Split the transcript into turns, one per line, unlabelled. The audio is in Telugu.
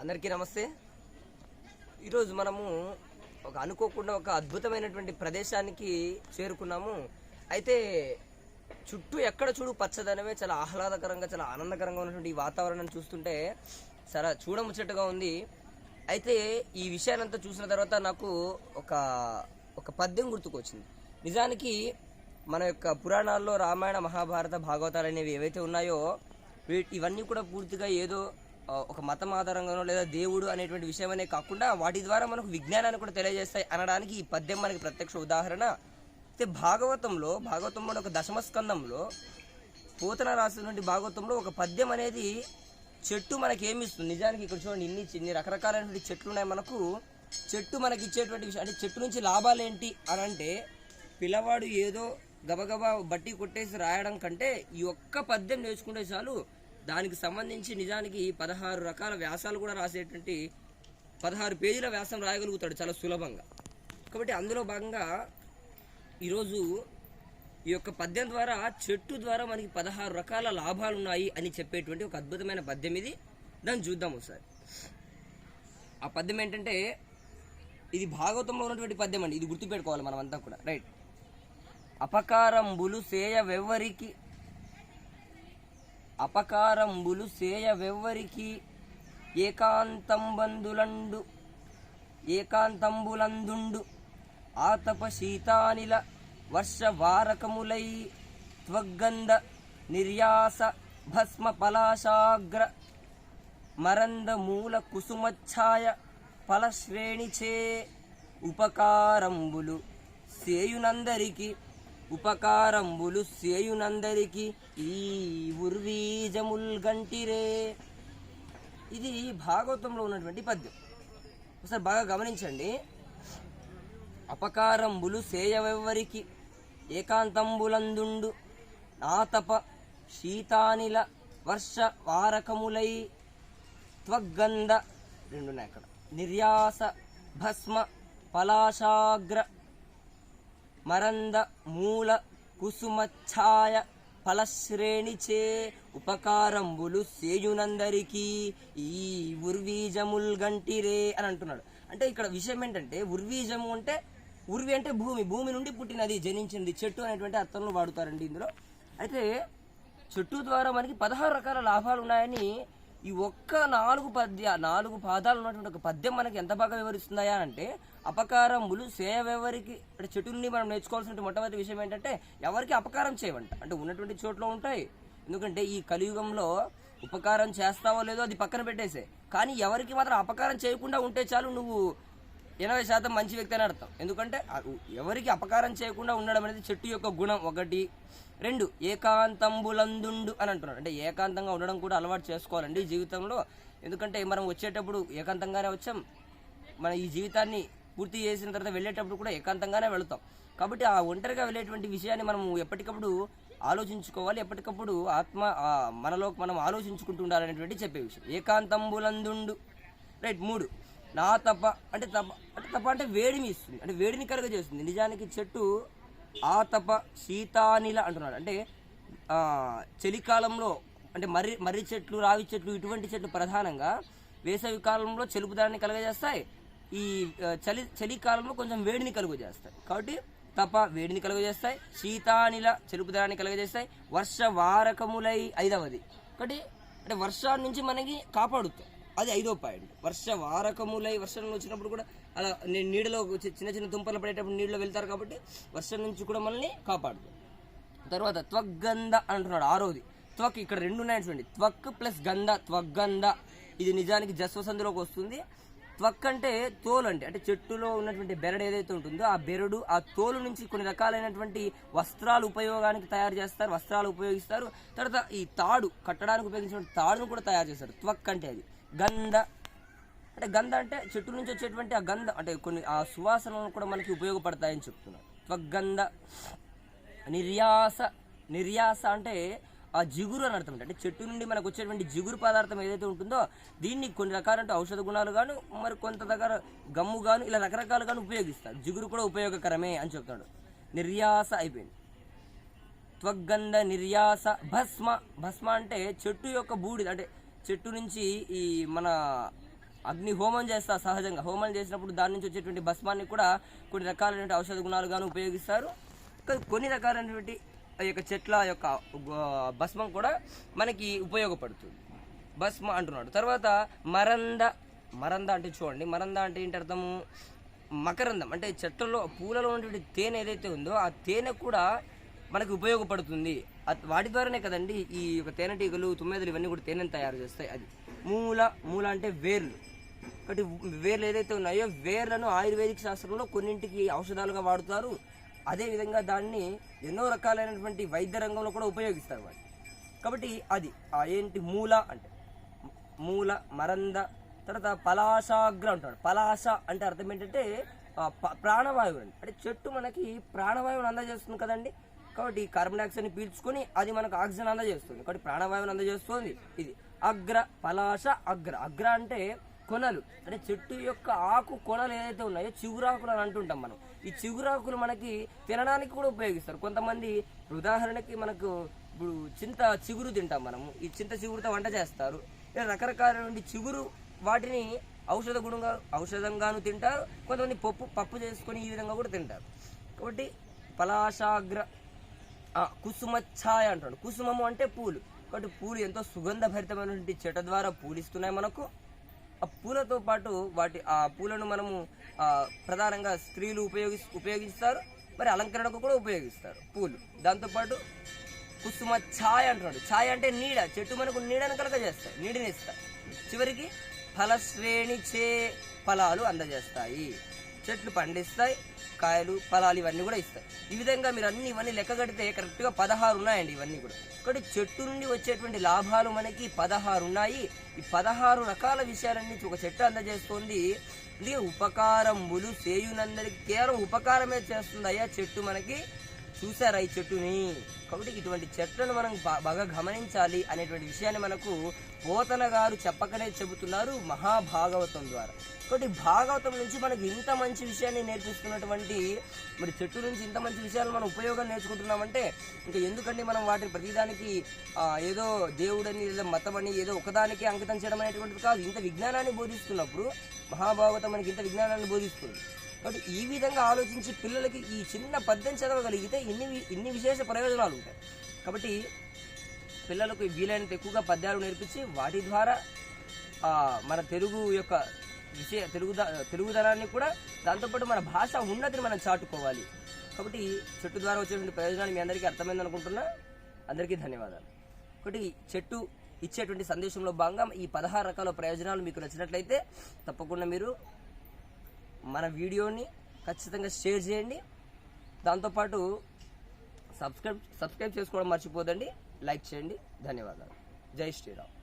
అందరికీ నమస్తే. ఈరోజు మనము ఒక అనుకోకుండా ఒక అద్భుతమైనటువంటి ప్రదేశానికి చేరుకున్నాము. అయితే చుట్టూ ఎక్కడ చూడు పచ్చదనమే చాలా ఆహ్లాదకరంగా చాలా ఆనందకరంగా ఉన్నటువంటి ఈ వాతావరణం చూస్తుంటే చాలా చూడముచ్చటగా ఉంది. అయితే ఈ విషయాలంతా చూసిన తర్వాత నాకు ఒక ఒక పద్యం గుర్తుకొచ్చింది. నిజానికి మన యొక్క పురాణాల్లో రామాయణ మహాభారత భాగవతాలు అనేవి ఏవైతే ఉన్నాయో వీ- ఇవన్నీ కూడా పూర్తిగా ఏదో ఒక మతం ఆధారంగానో లేదా దేవుడు అనేటువంటి విషయం అనే కాకుండా వాటి ద్వారా మనకు విజ్ఞానాన్ని కూడా తెలియజేస్తాయి అనడానికి ఈ పద్యం మనకి ప్రత్యక్ష ఉదాహరణ. అయితే భాగవతంలో భాగవతంలో ఒక దశమ స్కందంలో పోతన రాసినటువంటి భాగవతంలో ఒక పద్యం అనేది చెట్టు మనకి ఏమిస్తుంది నిజానికి ఇక్కడ చూడండి ఇన్ని ఇన్ని రకరకాలైనటువంటి చెట్లు ఉన్నాయి మనకు. చెట్టు మనకి ఇచ్చేటువంటి విషయం అంటే చెట్టు నుంచి లాభాలు ఏంటి అని అంటే పిల్లవాడు ఏదో గబగబా బట్టి కొట్టేసి రాయడం కంటే ఈ ఒక్క పద్యం నేర్చుకుంటే చాలు దానికి సంబంధించి నిజానికి పదహారు రకాల వ్యాసాలు కూడా రాసేటువంటి పదహారు పేజీల వ్యాసం రాయగలుగుతాడు చాలా సులభంగా. కాబట్టి అందులో భాగంగా ఈరోజు ఈ యొక్క పద్యం ద్వారా చెట్టు ద్వారా మనకి పదహారు రకాల లాభాలు ఉన్నాయి అని చెప్పేటువంటి ఒక అద్భుతమైన పద్యం ఇది. దాన్ని చూద్దాం ఒకసారి. ఆ పద్యం ఏంటంటే ఇది భాగవతంలో ఉన్నటువంటి పద్యం అండి. ఇది గుర్తుపెట్టుకోవాలి మనం అంతా కూడా. రైట్. అపకారంబులు సేయ వెవ్వరికి అపకారంబులు సేయ వెవ్వరికి ఏకాంతంబందులండు ఏకాంతంబులందుండు ఆతప శీతానిల వర్ష వారకములై త్వగ్గంధ నిర్యాస భస్మ పలాశాగ్ర మరంద మూల కుసుమఛాయ ఫలశ్రేణిచే ఉపకారంబులు సేయునందరికి ఉపకారంబులు సేయునందరికి ఈ ఉర్వీజముల్ గంటిరే. ఇది భాగవతంలో ఉన్నటువంటి పద్యం. ఒకసారి బాగా గమనించండి. అపకారంబులు సేయవెవ్వరికి ఏకాంతంబులందుండు. నాతప శీతానిల వర్ష వారకములై త్వగ్గంధ రెండున్నాయి అక్కడ. నిర్యాస భస్మ పలాశాగ్ర మరంద మూల కుసుమఛాయ ఫలశ్రేణిచే ఉపకారంబులు సేయునందరికీ. ఈ ఉర్వీజముల్ గంటిరే అని అంటున్నాడు. అంటే ఇక్కడ విషయం ఏంటంటే ఉర్వీజము అంటే ఉర్వి అంటే భూమి. భూమి నుండి పుట్టినది జనించింది. చెట్టు అనేటువంటి అర్థంలో వాడుతారండి ఇందులో. అయితే చెట్టు ద్వారా మనకి పదహారు రకాల లాభాలు ఉన్నాయని ఈ ఒక్క నాలుగు పద్య నాలుగు పాదాలు ఉన్నటువంటి ఒక పద్యం మనకి ఎంత బాగా వివరిస్తున్నాయా అంటే అపకారములు సేవెవరికి అంటే చెట్టు మనం నేర్చుకోవాల్సిన మొట్టమొదటి విషయం ఏంటంటే ఎవరికి అపకారం చేయవంట అంటే ఉన్నటువంటి చోట్ల ఉంటాయి. ఎందుకంటే ఈ కలియుగంలో ఉపకారం చేస్తావో లేదో అది పక్కన పెట్టేసే. కానీ ఎవరికి మాత్రం అపకారం చేయకుండా ఉంటే చాలు నువ్వు ఎనభై శాతం మంచి వ్యక్తి అని అర్థం. ఎందుకంటే ఎవరికి అపకారం చేయకుండా ఉండడం అనేది చెట్టు యొక్క గుణం ఒకటి. రెండు ఏకాంతంబులందుండు అని అంటున్నారు. అంటే ఏకాంతంగా ఉండడం కూడా అలవాటు చేసుకోవాలండి జీవితంలో. ఎందుకంటే మనం వచ్చేటప్పుడు ఏకాంతంగానే వచ్చాం. మన ఈ జీవితాన్ని పూర్తి చేసిన తర్వాత వెళ్ళేటప్పుడు కూడా ఏకాంతంగానే వెళతాం. కాబట్టి ఆ ఒంటరిగా వెళ్ళేటువంటి విషయాన్ని మనం ఎప్పటికప్పుడు ఆలోచించుకోవాలి. ఎప్పటికప్పుడు ఆత్మ మనలో మనం ఆలోచించుకుంటూ ఉండాలనేటువంటి చెప్పే విషయం. ఏకాంతంబులందుండు రైట్ మూడు. నా తప అంటే తప అంటే తప అంటే వేడిని ఇస్తుంది. అంటే వేడిని కలుగజేస్తుంది. నిజానికి చెట్టు ఆ తప శీతానిల అంటున్నాడు. అంటే చలికాలంలో అంటే మర్రి మర్రి చెట్లు రావి చెట్లు ఇటువంటి చెట్లు ప్రధానంగా వేసవి కాలంలో చెలుపుదాన్ని కలుగజేస్తాయి. ఈ చలి చలికాలంలో కొంచెం వేడిని కలుగజేస్తాయి. కాబట్టి తప వేడిని కలుగజేస్తాయి శీతానిల చెలుపుదనాన్ని కలుగజేస్తాయి. వర్ష వారకములై ఐదవది. ఒకటి అంటే వర్షాల నుంచి మనకి కాపాడుతాయి అది ఐదో పాయింట్. వర్ష వారకములై వర్షం వచ్చినప్పుడు కూడా అలా నేను నీడలో చిన్న చిన్న తుంపలు పడేటప్పుడు నీళ్ళలో వెళ్తారు కాబట్టి వర్షం నుంచి కూడా మనల్ని కాపాడుతుంది. తర్వాత త్వగ్గంధ అంటున్నాడు ఆరోది. త్వక్ ఇక్కడ రెండు ఉన్నాయి చూడండి. త్వక్ ప్లస్ గంధ త్వగ్గంధ. ఇది నిజానికి జస్వసంధిలోకి వస్తుంది. త్వక్ అంటే తోలు అంటే అంటే చెట్టులో ఉన్నటువంటి బెరడు ఏదైతే ఉంటుందో ఆ బెరడు ఆ తోలు నుంచి కొన్ని రకాలైనటువంటి వస్త్రాలు ఉపయోగానికి తయారు చేస్తారు వస్త్రాలు ఉపయోగిస్తారు. తర్వాత ఈ తాడు కట్టడానికి ఉపయోగించిన తాడును కూడా తయారు చేస్తారు. త్వక్ అంటే అది. గంధ. అంటే గంధ అంటే చెట్టు నుంచి వచ్చేటువంటి ఆ గంధ. అంటే కొన్ని ఆ సువాసనలు కూడా మనకి ఉపయోగపడతాయని చెప్తున్నారు. త్వగంధ నిర్యాస నిర్యాస అంటే ఆ జిగురు అని అర్థం. అంటే చెట్టు నుండి మనకు వచ్చేటువంటి జిగురు పదార్థం ఏదైతే ఉంటుందో దీన్ని కొన్ని రకాలంటే ఔషధ గుణాలు గాను మరి కొంత దగ్గర గమ్ము గాను ఇలా రకరకాలుగాను ఉపయోగిస్తారు. జిగురు కూడా ఉపయోగకరమే అని చెప్తున్నాడు. నిర్యాస అయిపోయింది. త్వగ్గంధ నిర్యాస భస్మ. భస్మ అంటే చెట్టు యొక్క బూడిద. అంటే చెట్టు నుంచి ఈ మన అగ్ని హోమం చేస్తా సహజంగా. హోమం చేసినప్పుడు దాని నుంచి వచ్చేటువంటి భస్మాన్ని కూడా కొన్ని రకాలైనటువంటి ఔషధ గుణాలుగాను ఉపయోగిస్తారు. కానీ కొన్ని రకాలైనటువంటి ఆ యొక్క చెట్ల యొక్క భస్మం కూడా మనకి ఉపయోగపడుతుంది. భస్మ అంటున్నాడు. తర్వాత మరంద మరంద అంటే చూడండి. మరంద అంటే ఏంటి అర్థము? మకరందం. అంటే చెట్లలో పూలలో ఉన్నటువంటి తేనె ఏదైతే ఉందో ఆ తేనె కూడా మనకి ఉపయోగపడుతుంది. వాటి ద్వారానే కదండి ఈ యొక్క తేనెటీగలు తుమ్మెదలు ఇవన్నీ కూడా తేనెను తయారు చేస్తాయి. అది మూల మూల అంటే వేర్లు. కాబట్టి వేర్లు ఏదైతే ఉన్నాయో వేర్లను ఆయుర్వేదిక శాస్త్రంలో కొన్నింటికి ఔషధాలుగా వాడుతారు. అదేవిధంగా దాన్ని ఎన్నో రకాలైనటువంటి వైద్య రంగంలో కూడా ఉపయోగిస్తారు వాటిని. కాబట్టి అది ఏంటి మూల అంటే మూల మరంద తర్వాత పలాశాగ్ర అంటాడు పలాశ అంటే అర్థం ఏంటంటే ప- ప్రాణవాయువు అండి. అంటే చెట్టు మనకి ప్రాణవాయువుని అందజేస్తుంది కదండి. కాబట్టి కార్బన్ డైఆక్సైడ్ని పీల్చుకొని అది మనకు ఆక్సిజన్ అందజేస్తుంది. కాబట్టి ప్రాణవాయువుని అందజేస్తుంది. ఇది అగ్ర పలాశ అగ్ర. అగ్ర అంటే కొనలు. అంటే చెట్టు యొక్క ఆకు కొనలు ఏదైతే ఉన్నాయో చిగురాకులు అని అంటుంటాం మనం. ఈ చిగురాకులు మనకి తినడానికి కూడా ఉపయోగిస్తారు. కొంతమంది ఉదాహరణకి మనకు ఇప్పుడు చింత చిగురు తింటాం మనము. ఈ చింత చిగురుతో వంట చేస్తారు. ఇలా నుండి చిగురు వాటిని ఔషధ గుణంగా ఔషధంగాను తింటారు. కొంతమంది పప్పు పప్పు చేసుకొని ఈ విధంగా కూడా తింటారు. కాబట్టి పలాశాగ్ర కుసుమ ఛాయ అంటాడు. కుసుమము అంటే పూలు. కాబట్టి పూలు ఎంతో సుగంధభరితమైనటువంటి చెట ద్వారా పూలిస్తున్నాయి మనకు. ఆ పూలతో పాటు వాటి ఆ పూలను మనము ప్రధానంగా స్త్రీలు ఉపయోగి ఉపయోగిస్తారు. మరి అలంకరణకు కూడా ఉపయోగిస్తారు పూలు. దాంతోపాటు కుసుమ ఛాయ అంటున్నాడు. ఛాయ అంటే నీడ. చెట్టు మనకు నీడను కలగజేస్తాయి నీడని ఇస్తాయి. చివరికి ఫలశ్రేణి చే ఫలాలు అందజేస్తాయి. చెట్లు పండిస్తాయి కాయలు ఫలాలు ఇవన్నీ కూడా ఇస్తాయి. ఈ విధంగా మీరు అన్ని ఇవన్నీ లెక్క కడితే కరెక్ట్గా పదహారు ఉన్నాయండి ఇవన్నీ కూడా. కాబట్టి చెట్టు నుండి వచ్చేటువంటి లాభాలు మనకి పదహారు ఉన్నాయి. ఈ పదహారు రకాల విషయాలన్నీ ఒక చెట్టు అందజేస్తుంది. ఇది ఉపకారములు చేయునందరికి కేవలం ఉపకారమే చేస్తుంది అయ్యా చెట్టు మనకి. చూసారా ఈ చెట్టుని? కాబట్టి ఇటువంటి చెట్లను మనం బాగా గమనించాలి అనేటువంటి విషయాన్ని మనకు పోతన గారు చెప్పకనే చెబుతున్నారు మహాభాగవతం ద్వారా. కాబట్టి భాగవతం నుంచి మనకి ఇంత మంచి విషయాన్ని నేర్పిస్తున్నటువంటి మరి చెట్టు నుంచి ఇంత మంచి విషయాలు మనం ఉపయోగం నేర్చుకుంటున్నామంటే ఇంకా ఎందుకండి మనం వాటిని ప్రతిదానికి ఏదో దేవుడని లేదా మతమని ఏదో ఒకదానికి అంకితం చేయడం అనేటువంటిది కాదు. ఇంత విజ్ఞానాన్ని బోధిస్తున్నప్పుడు మహాభాగవతం మనకి ఇంత విజ్ఞానాన్ని బోధిస్తుంది. కాబట్టి ఈ విధంగా ఆలోచించి పిల్లలకి ఈ చిన్న పద్యం చదవగలిగితే ఇన్ని ఇన్ని విశేష ప్రయోజనాలు ఉంటాయి. కాబట్టి పిల్లలకు వీలైనంత ఎక్కువగా పద్యాలు నేర్పించి వాటి ద్వారా మన తెలుగు యొక్క విషయ తెలుగు తెలుగుదనాన్ని కూడా దాంతోపాటు మన భాష ఉన్నతిని మనం చాటుకోవాలి. కాబట్టి చెట్టు ద్వారా వచ్చేటువంటి ప్రయోజనాలు మీ అందరికీ అర్థమైంది అనుకుంటున్నా. అందరికీ ధన్యవాదాలు. ఒకటి చెట్టు ఇచ్చేటువంటి సందేశంలో భాగంగా ఈ పదహారు రకాల ప్రయోజనాలు మీకు నచ్చినట్లయితే తప్పకుండా మీరు మన వీడియోని ఖచ్చితంగా షేర్ చేయండి. దాంతోపాటు సబ్స్క్రైబ్ సబ్స్క్రైబ్ చేసుకోవడం మర్చిపోదండి. లైక్ చేయండి. ధన్యవాదాలు. జై శ్రీరామ్.